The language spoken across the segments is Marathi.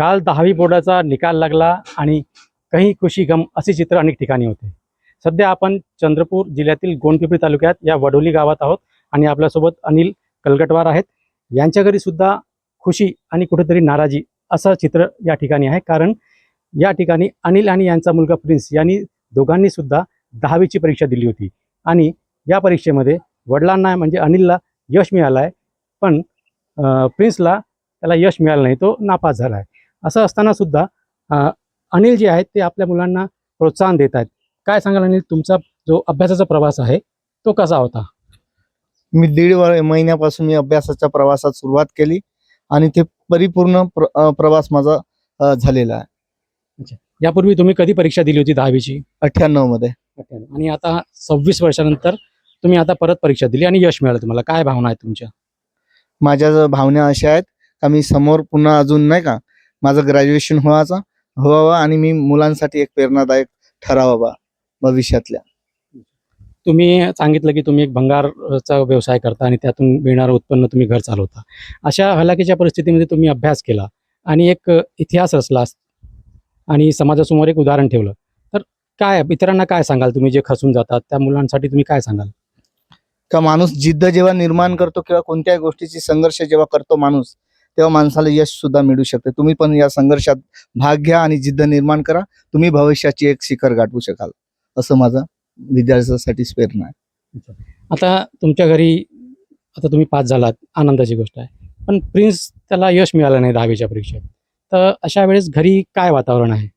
काल दहावी बोर्डाचा निकाल लागला आणि काही खुशी गम असे चित्र अनेक ठिकाणी होते. सध्या आपण चंद्रपूर जिल्ह्यातील गोंडपिपरी तालुक्यात या वडोली गावात आहोत आणि आपल्यासोबत अनिल कलगटवार आहेत. यांच्या घरी सुद्धा खुशी आणि कुठेतरी नाराजी असं चित्र या ठिकाणी आहे. कारण या ठिकाणी अनिल आणि यांचा मुलगा प्रिन्स यांनी दोघांनी सुद्धा दहावीची परीक्षा दिली होती. आणि या परीक्षेमध्ये वडिलांना म्हणजे अनिलला यश मिळालं आहे पण प्रिन्सला त्याला यश मिळालं नाही. तो नापास झाला आहे असं असताना सुद्धा अनिल जे आहेत ते आपल्या मुलांना प्रोत्साहन देत आहेत. काय सांगाल अनिल तुमचा जो अभ्यासाचा प्रवास आहे तो कसा होता? मी दीड महिन्यापासून मी अभ्यासाच्या प्रवासात सुरुवात केली आणि ते परिपूर्ण प्र, प्रवास माझा झालेला आहे. यापूर्वी तुम्ही कधी परीक्षा दिली होती दहावीची? अठ्ठ्याण्णवमध्ये. आणि आता सव्वीस वर्षानंतर तुम्ही आता परत परीक्षा दिली आणि यश मिळालं तुम्हाला. काय भावना आहेत तुमच्या? माझ्या भावना अशा आहेत का मी समोर पुन्हा अजून नाही का माझं ग्रॅज्युएशन व्हायचा व्हावं आणि मी मुलांसाठी एक प्रेरणादायक ठरावा भविष्यातल्या. तुम्ही सांगितलं की तुम्ही एक भंगारचा व्यवसाय करता आणि त्यातून मिळणारं उत्पन्न तुम्ही घर चालवता. अशा हलाखीच्या परिस्थितीमध्ये तुम्ही अभ्यास केला आणि एक इतिहास रचला आणि समाजासमोर एक उदाहरण ठेवलं. तर काय इतरांना काय सांगाल तुम्ही जे खचून जातात? त्या मुलांसाठी तुम्ही काय सांगाल? का माणूस जिद्द जेव्हा निर्माण करतो किंवा कोणत्याही गोष्टीची संघर्ष जेव्हा करतो माणूस तेव्हा माणसाला यश सुद्धा मिळू शकते. तुम्ही पण या संघर्षात भाग घ्या आणि जिद्द निर्माण करा. तुम्ही भविष्याची एक शिखर गाठवू शकाल. असं माझं विद्यार्थ्यांसाठी प्रेरणा आहे. आता तुमच्या घरी आता तुम्ही पास झालात. आनंदाची गोष्ट आहे. पण प्रिन्स त्याला यश मिळालं नाही दहावीच्या परीक्षेत. तर अशा वेळेस घरी काय वातावरण आहे?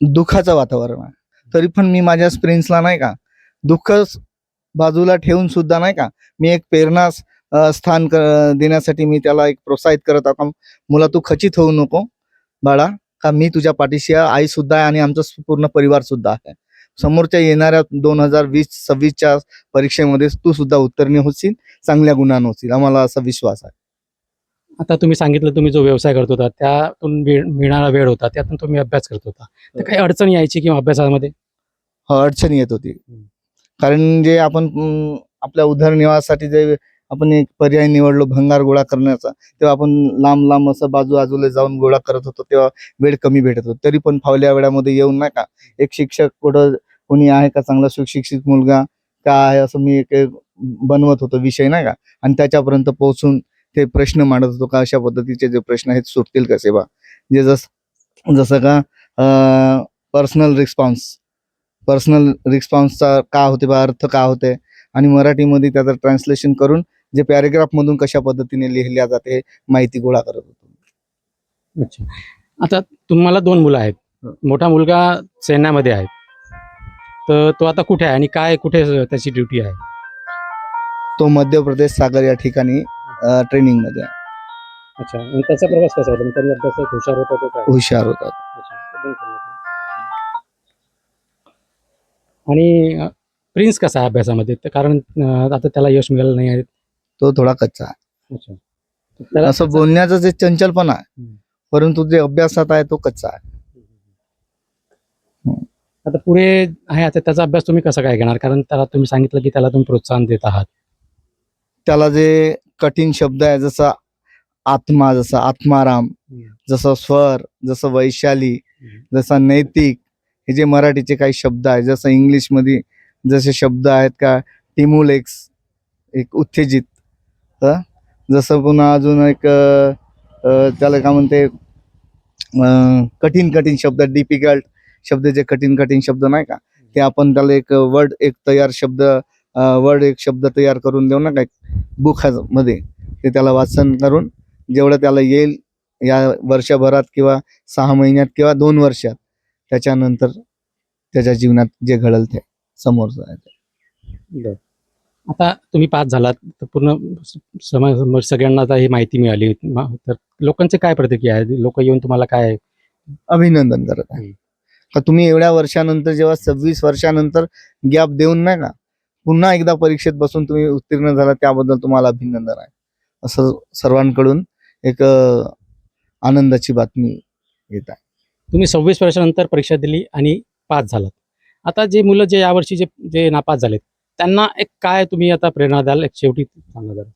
दुःखाचं वातावरण आहे. तरी पण मी माझ्या प्रिन्सला नाही का दुःख बाजूला ठेवून सुद्धा नाही का मी एक प्रेरणा अ, स्थान देण्यासाठी मी त्याला एक प्रोत्साहित करत आहो मुला तू खचित होऊ नको बाळा. का मी तुझ्या पाठीशी आई सुद्धा आहे आणि आमचा पूर्ण परिवार सुद्धा आहे. समोरच्या येणाऱ्या दोन हजार वीस सव्वीसच्या परीक्षेमध्ये तू सुद्धा उत्तीर्ण होशील चांगल्या गुणांना होशील. आम्हाला असा विश्वास आहे. आता तुम्ही सांगितलं तुम्ही जो व्यवसाय करत होता त्यातून मिळणारा वेळ होता त्यातून तुम्ही अभ्यास करत होता. तर काही अडचण यायची किंवा अभ्यासामध्ये? हो, अडचण येत होती. कारण जे आपण आपल्या उदरनिर्वाहासाठी जे आपण एक पर्याय निवडलो भंगार गोळा करण्याचा तेव्हा आपण लांब लांब असं बाजू बाजूला जाऊन गोळा करत होतो तेव्हा वेळ कमी भेटत होतो. तरी पण फावल्या वेळामध्ये येऊन नाही का एक शिक्षक कुठं कोणी आहे का चांगला सुशिक्षित मुलगा का आहे असं मी एक एक बनवत होतो विषय नाही का आणि त्याच्यापर्यंत पोहोचून ते प्रश्न मांडत होतो का अशा पद्धतीचे जे प्रश्न आहेत सुटतील कसे बा जे जस जसं का पर्सनल रिस्पॉन्स पर्सनल रिस्पॉन्सचा का होते बा अर्थ का होते आणि मराठीमध्ये त्याचं ट्रान्सलेशन करून जे पॅरेग्राफ मधून कशा पद्धतीने लिहिल्या जाते हे माहिती गोळा करत होतो. अच्छा. आता तुम्हाला दोन मुलं आहेत. मोठा मुलगा सैन्यामध्ये आहे. तर तो आता कुठे आहे आणि काय कुठे त्याची ड्युटी आहे? तो मध्य प्रदेश सागर या ठिकाणी ट्रेनिंगमध्ये आहे. अच्छा. आणि त्याचा प्रवास कसा होता? त्यांनी अभ्यासात हुशार होता तो हुशार होता. आणि प्रिन्स कसा आहे अभ्यासामध्ये? कारण आता त्याला यश मिळालं नाही आहे. तो थोडा कच्चा आहे. असं बोलण्याचं जे चंचलपणा आहे. परंतु जे अभ्यासात आहे तो कच्चा आहे. आता पुढे आहे आता त्याचा अभ्यास तुम्ही कसा काय घेणार? कारण त्याला तुम्ही सांगितलं की त्याला तुम्ही प्रोत्साहन देत आहात. त्याला जे कठीण शब्द आहे जसा आत्मा जसा आत्माराम जसं स्वर जसं वैशाली जसा नैतिक हे जे मराठीचे काही शब्द आहेत जसं इंग्लिशमध्ये जसे शब्द आहेत का टिमुलेक्स एक उत्तेजित. जसं पुन्हा अजून एक त्याला काय म्हणते कठीण कठीण शब्द डिफिकल्ट शब्द जे कठीण कठीण शब्द नाही का ते आपण त्याला एक वर्ड एक तयार शब्द वर्ड एक शब्द तयार करून देऊ ना काय बुकमध्ये ते त्याला वाचन करून जेवढं त्याला येईल या वर्षभरात किंवा सहा महिन्यात किंवा दोन वर्षात त्याच्यानंतर त्याच्या जीवनात जे घडल ते समोर आहे ते. आता तुम्ही पास झालात तर पूर्ण समाज सगळ्यांना आता ही माहिती मिळाली. म- तर लोकांचे काय प्रतिक्रिया आहे लोक येऊन तुम्हाला काय अभिनंदन करत आहे. हम्म. का तुम्ही एवढ्या वर्षानंतर जेव्हा सव्वीस वर्षानंतर गॅप देऊन नाही का पुन्हा एकदा परीक्षेत बसून तुम्ही उत्तीर्ण झाला त्याबद्दल तुम्हाला अभिनंदन आहे. असं सर्वांकडून एक अं, आनंदाची बातमी येत आहे. तुम्ही सव्वीस वर्षानंतर परीक्षा दिली आणि पास झालात. आता जे मुलं जे यावर्षी जे जे नापास झालेत त्यांना एक काय तुम्ही आता प्रेरणा द्याल? एक शेवटी सांगा जरा.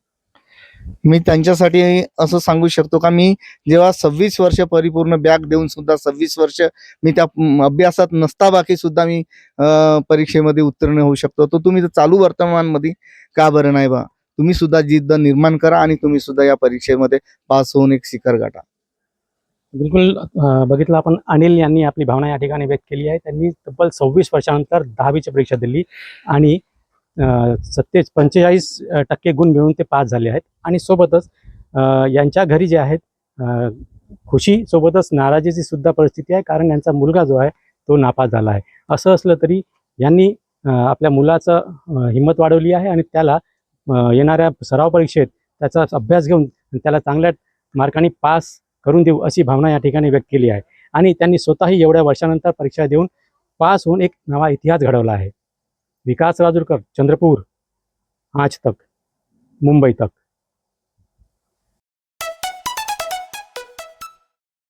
मी त्यांच्यासाठी असं सांगू शकतो का मी जेव्हा सव्वीस वर्ष परिपूर्ण बॅग देऊन सुद्धा सव्वीस वर्ष मी त्या अभ्यासात नसता बाकी सुद्धा मी परीक्षेमध्ये उत्तीर्ण होऊ शकतो. तर तुम्ही तर चालू वर्तमानमध्ये का बरं नाही बा? तुम्ही सुद्धा जिद्द निर्माण करा आणि तुम्ही सुद्धा या परीक्षेमध्ये पास होऊन एक शिखर गाठा. बिलकुल बघितलं आपण अनिल यांनी आपली भावना या ठिकाणी व्यक्त केली आहे. त्यांनी तब्बल सव्वीस वर्षानंतर दहावीची परीक्षा दिली आणि सत्ते पंचेचाळीस टक्के गुण मिळून ते पास झाले आहेत. आणि सोबतच यांच्या घरी जे आहेत खुशी खुशीसोबतच नाराजीची सुद्धा परिस्थिती आहे. कारण यांचा मुलगा जो आहे तो नापास झाला आहे. असं असलं तरी यांनी आपल्या मुलाचं हिंमत वाढवली आहे आणि त्याला येणाऱ्या सराव परीक्षेत त्याचा अभ्यास घेऊन त्याला चांगल्या मार्कांनी पास करून देऊ अशी भावना या ठिकाणी व्यक्त केली आहे. आणि त्यांनी स्वतःही एवढ्या वर्षानंतर परीक्षा देऊन पास होऊन एक नवा इतिहास घडवला आहे. विकास राजूरकर चंद्रपूर आज तक मुंबई तक.